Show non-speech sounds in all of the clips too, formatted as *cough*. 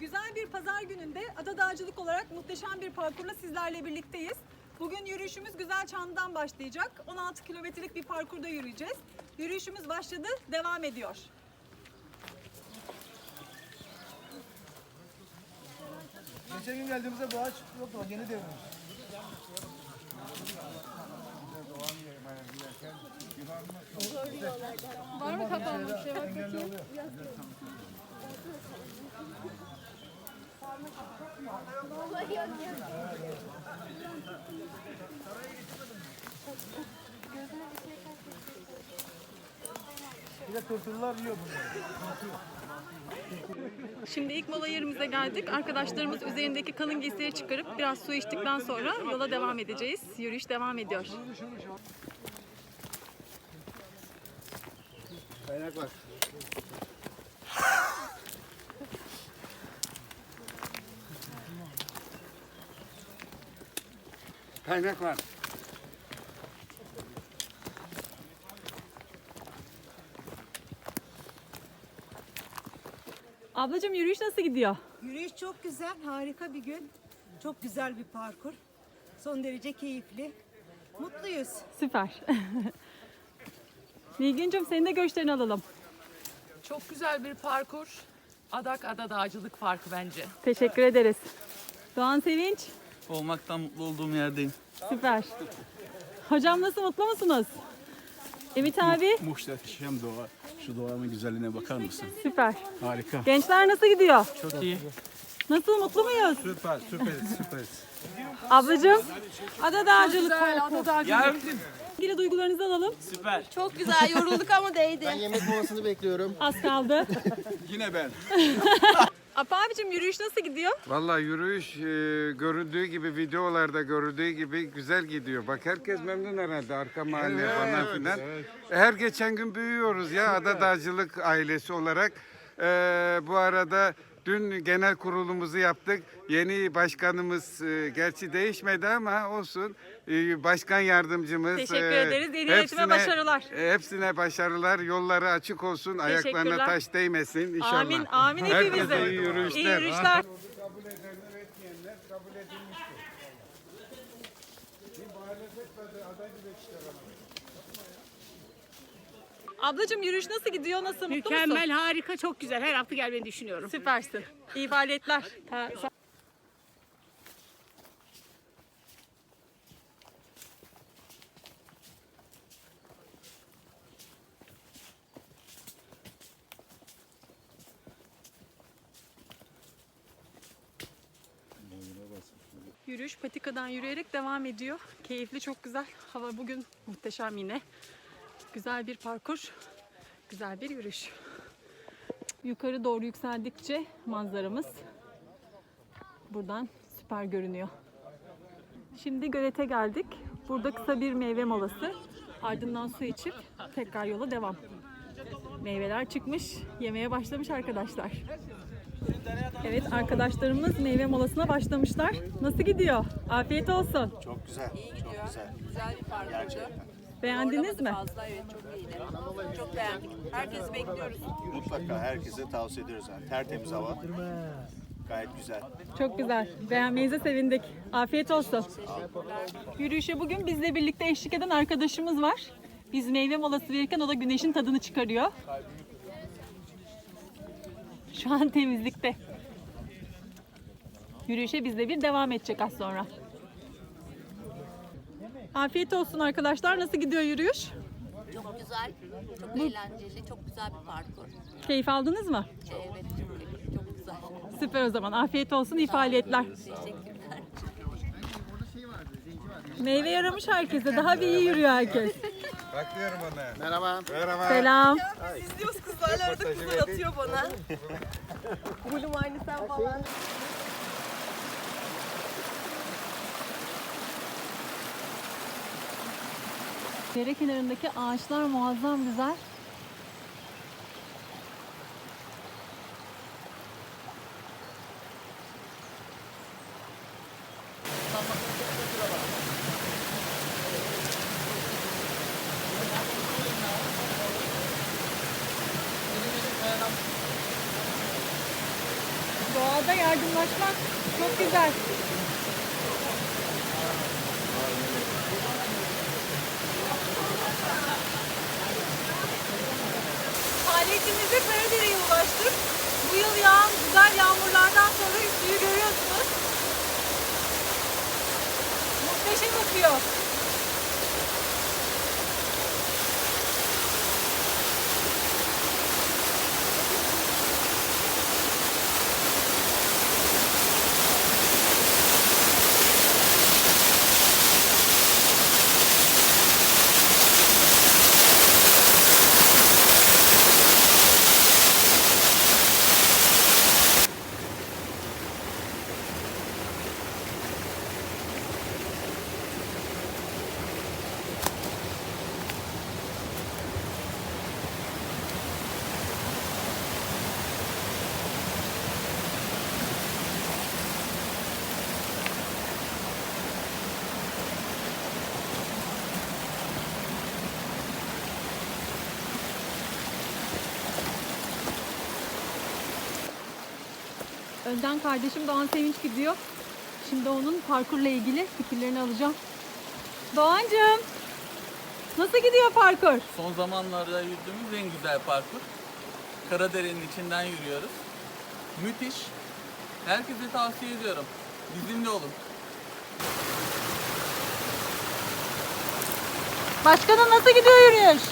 Güzel bir pazar gününde Ada Dağcılık olarak muhteşem bir parkurla sizlerle birlikteyiz. Bugün yürüyüşümüz Güzel Çam'dan başlayacak. 16 kilometrelik bir parkurda yürüyeceğiz. Yürüyüşümüz başladı, devam ediyor. Geçen gün geldiğimizde bu ağaç yoktu. Bak yeni devrilmiş. Var mı kapanmış? Engelli oluyor. Şimdi ilk mola yerimize geldik. Arkadaşlarımız üzerindeki kalın giysileri çıkarıp biraz su içtikten sonra yola devam edeceğiz. Yürüyüş devam ediyor. Kaynak var. Kaynak var. Ablacığım yürüyüş nasıl gidiyor? Yürüyüş çok güzel, harika bir gün. Çok güzel bir parkur. Son derece keyifli. Mutluyuz. Süper. *laughs* Nilgüncüm senin de görüşlerini alalım. Çok güzel bir parkur. Adak Ada Dağcılık Parkı bence. Teşekkür ederiz. Doğan Sevinç, Olmaktan mutlu olduğum yerdeyim. süper. Hocam nasıl mutlu musunuz? Ümit abi, Muhteşem doğa. Şu doğanın güzelliğine bakar mısın? süper. Harika. Gençler nasıl gidiyor? Çok iyi. Nasıl mutlu muyuz? Süper, süper, süper. Ablacığım, Ada Dağcılık Güzel. Ada Dağcılık. İlgili duygularınızı alalım. Süper. Çok güzel yorulduk ama değdi. Ben yemek molasını bekliyorum. Az kaldı. Yine ben. *laughs* Apa abicim yürüyüş nasıl gidiyor? Vallahi yürüyüş e, görüldüğü gibi videolarda görüldüğü gibi güzel gidiyor. Bak herkes memnun herhalde arka mahalle falan filan. Her geçen gün büyüyoruz ya Ada Dağcılık ailesi olarak. E, bu arada dün genel kurulumuzu yaptık. Yeni başkanımız e, gerçi değişmedi ama olsun. E, başkan yardımcımız. Teşekkür e, ederiz. Yeni yönetime başarılar. e, hepsine başarılar. Yolları açık olsun. Ayaklarına Teşekkürler. taş değmesin inşallah. Amin, amin Herkese hepimize. iyi yürüyüşler. İyi yürüyüşler. Kabul edenler etmeyenler kabul edilmiştir. Bir muhalefet ve aday dilekçeler Ablacığım yürüyüş nasıl gidiyor? Nasıl mutlu musun? Mükemmel, harika, çok güzel. Her hafta gelmeyi düşünüyorum. Süpersin. İyi faaliyetler. Yürüyüş patikadan yürüyerek devam ediyor. Keyifli, çok güzel. Hava bugün muhteşem yine. Güzel bir parkur, güzel bir yürüyüş. Yukarı doğru yükseldikçe manzaramız buradan süper görünüyor. Şimdi gölete geldik. Burada kısa bir meyve molası. Ardından su içip tekrar yola devam. Meyveler çıkmış, yemeye başlamış arkadaşlar. Evet arkadaşlarımız meyve molasına başlamışlar. Nasıl gidiyor? Afiyet olsun. Çok güzel. Çok güzel. Güzel bir parkurdu. Beğendiniz mi? Fazla evet çok iyiydi. Çok beğendik. Herkesi bekliyoruz. Mutlaka herkese tavsiye ediyoruz. Yani. Tertemiz hava. Gayet güzel. Çok güzel. Beğenmenize sevindik. Afiyet olsun. Yürüyüşe bugün bizle birlikte eşlik eden arkadaşımız var. Biz meyve molası verirken o da güneşin tadını çıkarıyor. Şu an temizlikte. Yürüyüşe bizle bir devam edecek az sonra. Afiyet olsun arkadaşlar. Nasıl gidiyor yürüyüş? Çok güzel, çok eğlenceli, çok güzel bir parkur. Keyif aldınız mı? Evet, çok, çok güzel. Süper o zaman. Afiyet olsun. iyi faaliyetler. Teşekkürler. Meyve yaramış herkese. Daha bir iyi yürüyor herkes. Bakıyorum ona. Merhaba. Merhaba. Selam. İzliyoruz kızlarla arada kızlar atıyor bana. *laughs* Gülüm aynı sen falan. Dere kenarındaki ağaçlar muazzam güzel. Doğa Doğada yardımlaşmak çok güzel. Faaliyetimize Karadere'ye ulaştık. Bu yıl yağan güzel yağmurlardan sonra suyu görüyorsunuz. Muhteşem akıyor. Önden kardeşim Doğan Sevinç gidiyor. Şimdi onun parkurla ilgili fikirlerini alacağım. Doğancığım, nasıl gidiyor parkur? Son zamanlarda yürüdüğümüz en güzel parkur. Karadere'nin içinden yürüyoruz. Müthiş. Herkese tavsiye ediyorum. Bizimle olun. Başkanım nasıl gidiyor yürüyüş?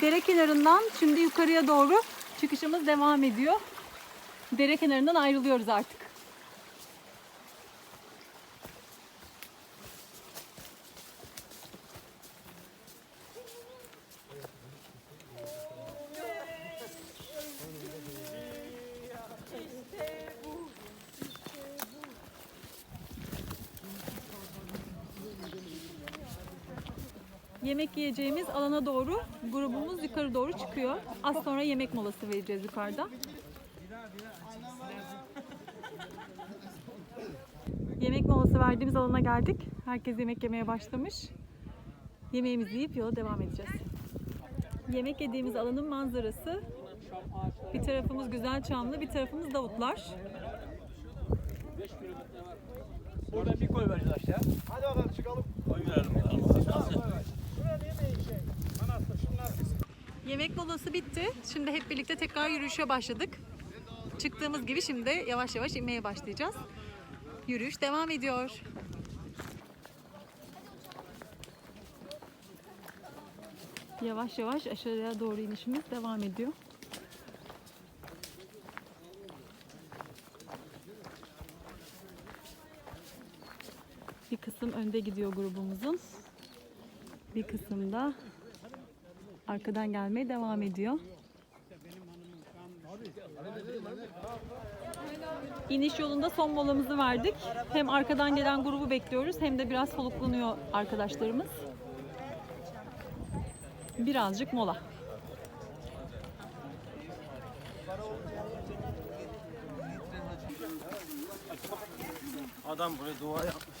Dere kenarından şimdi yukarıya doğru çıkışımız devam ediyor. Dere kenarından ayrılıyoruz artık. Yemek yiyeceğimiz alana doğru grubumuz yukarı doğru çıkıyor. Az sonra yemek molası vereceğiz yukarıda. Yemek molası verdiğimiz alana geldik. Herkes yemek yemeye başlamış. Yemeğimizi yiyip yola devam edeceğiz. Yemek yediğimiz alanın manzarası bir tarafımız güzel çamlı, bir tarafımız davutlar. Hadi bakalım çıkalım. Yemek molası bitti. Şimdi hep birlikte tekrar yürüyüşe başladık. Çıktığımız gibi şimdi yavaş yavaş inmeye başlayacağız. Yürüyüş devam ediyor. Yavaş yavaş aşağıya doğru inişimiz devam ediyor. Bir kısım önde gidiyor grubumuzun. Bir kısım da arkadan gelmeye devam ediyor. İniş yolunda son molamızı verdik. Hem arkadan gelen grubu bekliyoruz hem de biraz soluklanıyor arkadaşlarımız. Birazcık mola. Adam buraya dua yapmış.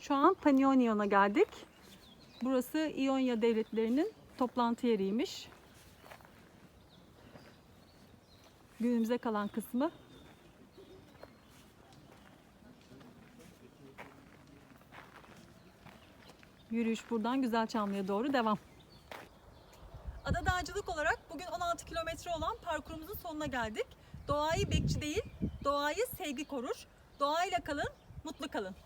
Şu an Panionya'na geldik. Burası İonya devletlerinin toplantı yeriymiş. Günümüze kalan kısmı. Yürüyüş buradan Güzelçamlı'ya doğru devam. Ada dağcılık olarak bugün 16 kilometre olan parkurumuzun sonuna geldik. Doğayı bekçi değil, doğayı sevgi korur. Doğayla kalın, mutlu kalın.